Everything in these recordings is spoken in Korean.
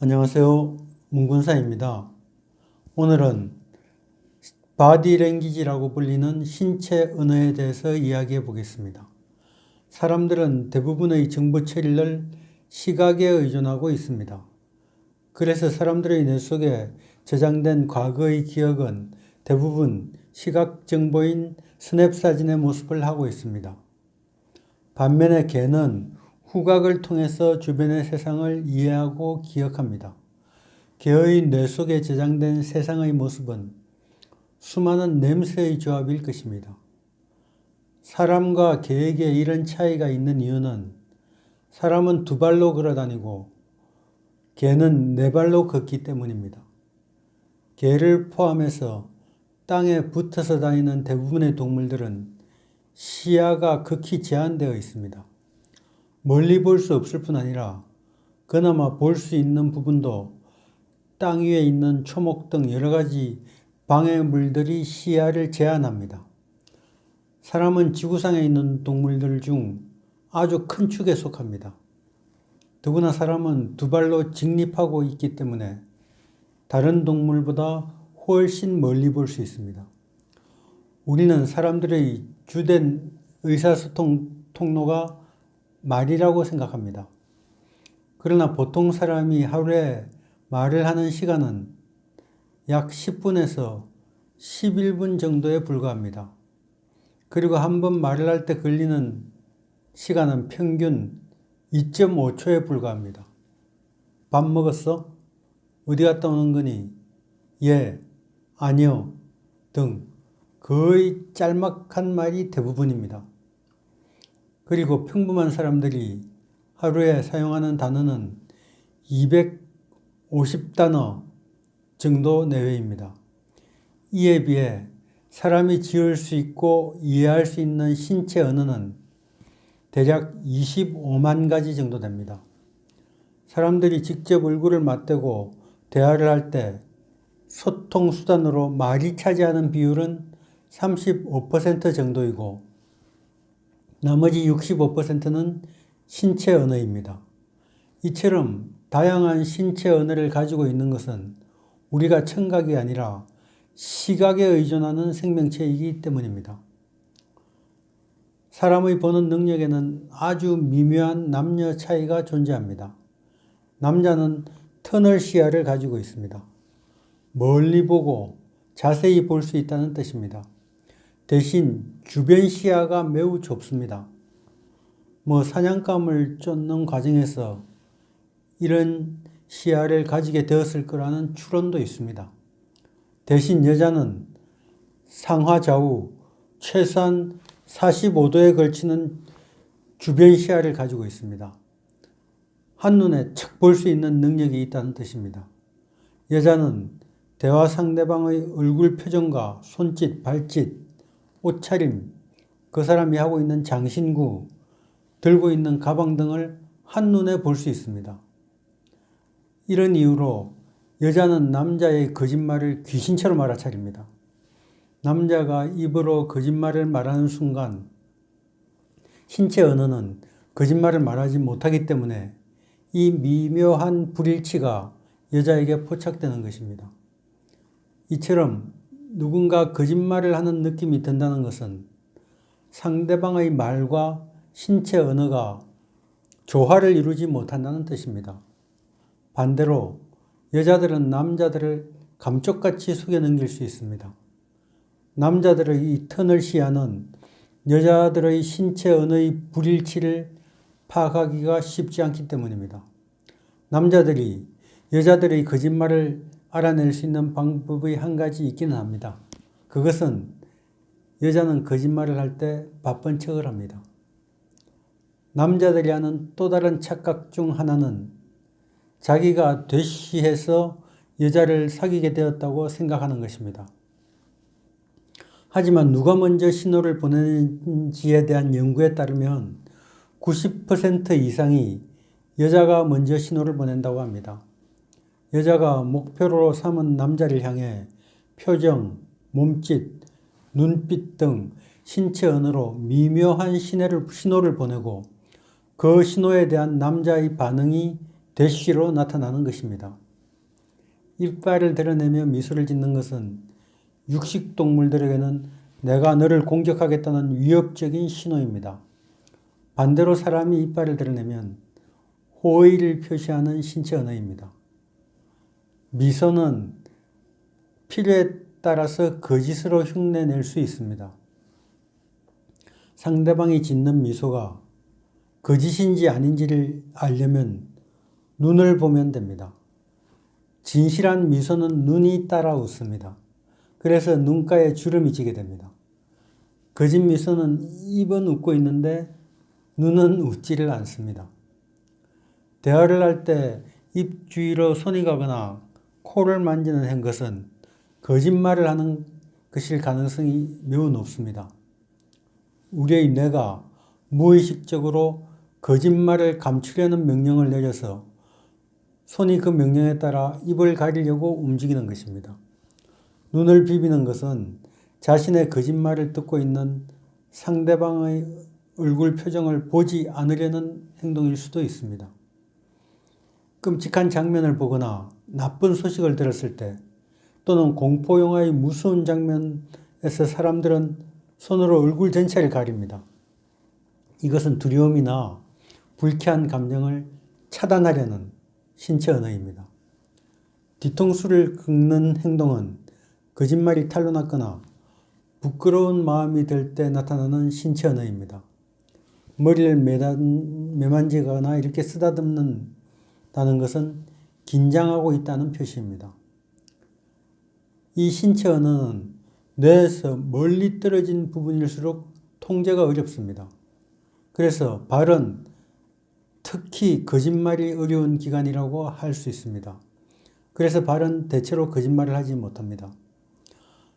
안녕하세요. 문군사입니다. 오늘은 바디랭귀지라고 불리는 신체 언어에 대해서 이야기해 보겠습니다. 사람들은 대부분의 정보 처리를 시각에 의존하고 있습니다. 그래서 사람들의 뇌 속에 저장된 과거의 기억은 대부분 시각 정보인 스냅 사진의 모습을 하고 있습니다. 반면에 개는 후각을 통해서 주변의 세상을 이해하고 기억합니다. 개의 뇌 속에 저장된 세상의 모습은 수많은 냄새의 조합일 것입니다. 사람과 개에게 이런 차이가 있는 이유는 사람은 두 발로 걸어 다니고 개는 네 발로 걷기 때문입니다. 개를 포함해서 땅에 붙어서 다니는 대부분의 동물들은 시야가 극히 제한되어 있습니다. 멀리 볼 수 없을 뿐 아니라 그나마 볼 수 있는 부분도 땅 위에 있는 초목 등 여러 가지 방해물들이 시야를 제한합니다. 사람은 지구상에 있는 동물들 중 아주 큰 축에 속합니다. 더구나 사람은 두 발로 직립하고 있기 때문에 다른 동물보다 훨씬 멀리 볼 수 있습니다. 우리는 사람들의 주된 의사소통 통로가 말이라고 생각합니다. 그러나 보통 사람이 하루에 말을 하는 시간은 약 10분에서 11분 정도에 불과합니다. 그리고 한 번 말을 할 때 걸리는 시간은 평균 2.5초에 불과합니다. 밥 먹었어? 어디 갔다 오는 거니? 예, 아니요, 등 거의 짤막한 말이 대부분입니다. 그리고 평범한 사람들이 하루에 사용하는 단어는 250단어 정도 내외입니다. 이에 비해 사람이 지을 수 있고 이해할 수 있는 신체 언어는 대략 25만 가지 정도 됩니다. 사람들이 직접 얼굴을 맞대고 대화를 할 때 소통 수단으로 말이 차지하는 비율은 35% 정도이고 나머지 65%는 신체 언어입니다. 이처럼 다양한 신체 언어를 가지고 있는 것은 우리가 청각이 아니라 시각에 의존하는 생명체이기 때문입니다. 사람의 보는 능력에는 아주 미묘한 남녀 차이가 존재합니다. 남자는 터널 시야를 가지고 있습니다. 멀리 보고 자세히 볼 수 있다는 뜻입니다. 대신 주변 시야가 매우 좁습니다. 뭐 사냥감을 쫓는 과정에서 이런 시야를 가지게 되었을 거라는 추론도 있습니다. 대신 여자는 상하 좌우 최소한 45도에 걸치는 주변 시야를 가지고 있습니다. 한눈에 척볼수 있는 능력이 있다는 뜻입니다. 여자는 대화 상대방의 얼굴 표정과 손짓, 발짓, 옷차림, 그 사람이 하고 있는 장신구, 들고 있는 가방 등을 한눈에 볼 수 있습니다. 이런 이유로 여자는 남자의 거짓말을 귀신처럼 알아차립니다. 남자가 입으로 거짓말을 말하는 순간 신체 언어는 거짓말을 말하지 못하기 때문에 이 미묘한 불일치가 여자에게 포착되는 것입니다. 이처럼 누군가 거짓말을 하는 느낌이 든다는 것은 상대방의 말과 신체 언어가 조화를 이루지 못한다는 뜻입니다. 반대로 여자들은 남자들을 감쪽같이 속여 넘길 수 있습니다. 남자들의 이 터널 시야는 여자들의 신체 언어의 불일치를 파악하기가 쉽지 않기 때문입니다. 남자들이 여자들의 거짓말을 알아낼 수 있는 방법의 한 가지 있기는 합니다. 그것은 여자는 거짓말을 할 때 바쁜 척을 합니다. 남자들이 하는 또 다른 착각 중 하나는 자기가 되쉬해서 여자를 사귀게 되었다고 생각하는 것입니다. 하지만 누가 먼저 신호를 보내는지에 대한 연구에 따르면 90% 이상이 여자가 먼저 신호를 보낸다고 합니다. 여자가 목표로 삼은 남자를 향해 표정, 몸짓, 눈빛 등 신체 언어로 미묘한 신호를, 신호를 보내고 그 신호에 대한 남자의 반응이 대쉬로 나타나는 것입니다. 이빨을 드러내며 미소를 짓는 것은 육식 동물들에게는 내가 너를 공격하겠다는 위협적인 신호입니다. 반대로 사람이 이빨을 드러내면 호의를 표시하는 신체 언어입니다. 미소는 필요에 따라서 거짓으로 흉내낼 수 있습니다. 상대방이 짓는 미소가 거짓인지 아닌지를 알려면 눈을 보면 됩니다. 진실한 미소는 눈이 따라 웃습니다. 그래서 눈가에 주름이 지게 됩니다. 거짓 미소는 입은 웃고 있는데 눈은 웃지를 않습니다. 대화를 할 때 입 주위로 손이 가거나 코를 만지는 행것은 거짓말을 하는 것일 가능성이 매우 높습니다. 우리의 뇌가 무의식적으로 거짓말을 감추려는 명령을 내려서 손이 그 명령에 따라 입을 가리려고 움직이는 것입니다. 눈을 비비는 것은 자신의 거짓말을 듣고 있는 상대방의 얼굴 표정을 보지 않으려는 행동일 수도 있습니다. 끔찍한 장면을 보거나 나쁜 소식을 들었을 때 또는 공포 영화의 무서운 장면에서 사람들은 손으로 얼굴 전체를 가립니다. 이것은 두려움이나 불쾌한 감정을 차단하려는 신체 언어입니다. 뒤통수를 긁는 행동은 거짓말이 탄로났거나 부끄러운 마음이 들 때 나타나는 신체 언어입니다. 머리를 매단, 매만지거나 이렇게 쓰다듬는다는 것은 긴장하고 있다는 표시입니다. 이 신체 언어는 뇌에서 멀리 떨어진 부분일수록 통제가 어렵습니다. 그래서 발은 특히 거짓말이 어려운 기관이라고 할 수 있습니다. 그래서 발은 대체로 거짓말을 하지 못합니다.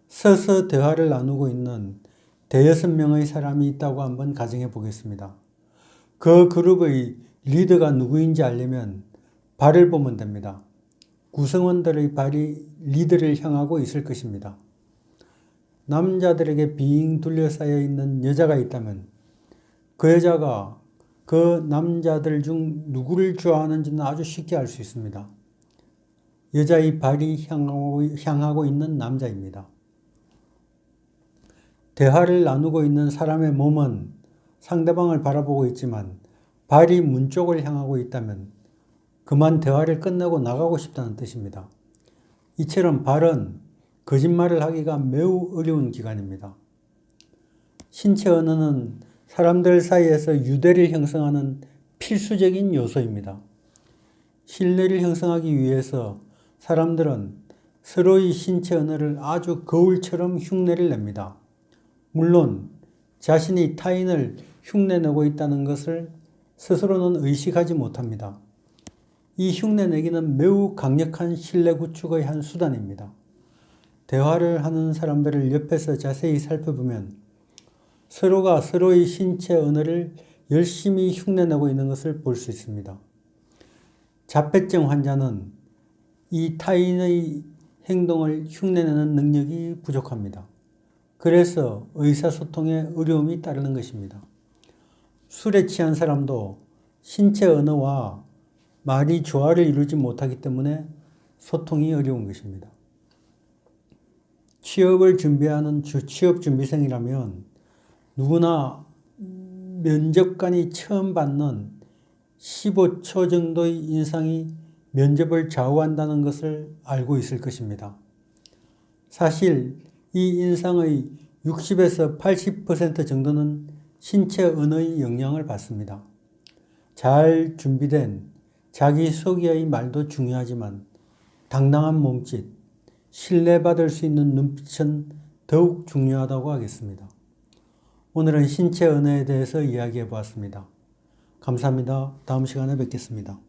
서서 대화를 나누고 있는 대여섯 명의 사람이 있다고 한번 가정해 보겠습니다. 그 그룹의 리더가 누구인지 알려면 발을 보면 됩니다. 구성원들의 발이 리더를 향하고 있을 것입니다. 남자들에게 빙 둘러싸여 있는 여자가 있다면 그 여자가 그 남자들 중 누구를 좋아하는지는 아주 쉽게 알 수 있습니다. 여자의 발이 향하고, 향하고 있는 남자입니다. 대화를 나누고 있는 사람의 몸은 상대방을 바라보고 있지만 발이 문 쪽을 향하고 있다면 그만 대화를 끝내고 나가고 싶다는 뜻입니다. 이처럼 발은 거짓말을 하기가 매우 어려운 기관입니다. 신체 언어는 사람들 사이에서 유대를 형성하는 필수적인 요소입니다. 신뢰를 형성하기 위해서 사람들은 서로의 신체 언어를 아주 거울처럼 흉내를 냅니다. 물론 자신이 타인을 흉내내고 있다는 것을 스스로는 의식하지 못합니다. 이 흉내내기는 매우 강력한 신뢰 구축의 한 수단입니다. 대화를 하는 사람들을 옆에서 자세히 살펴보면 서로가 서로의 신체 언어를 열심히 흉내내고 있는 것을 볼 수 있습니다. 자폐증 환자는 이 타인의 행동을 흉내내는 능력이 부족합니다. 그래서 의사소통에 어려움이 따르는 것입니다. 술에 취한 사람도 신체 언어와 말이 조화를 이루지 못하기 때문에 소통이 어려운 것입니다. 취업을 준비하는 취업 준비생이라면 누구나 면접관이 처음 받는 15초 정도의 인상이 면접을 좌우한다는 것을 알고 있을 것입니다. 사실 이 인상의 60에서 80% 정도는 신체 언어의 영향을 받습니다. 잘 준비된 자기소개의 말도 중요하지만 당당한 몸짓, 신뢰받을 수 있는 눈빛은 더욱 중요하다고 하겠습니다. 오늘은 신체 언어에 대해서 이야기해 보았습니다. 감사합니다. 다음 시간에 뵙겠습니다.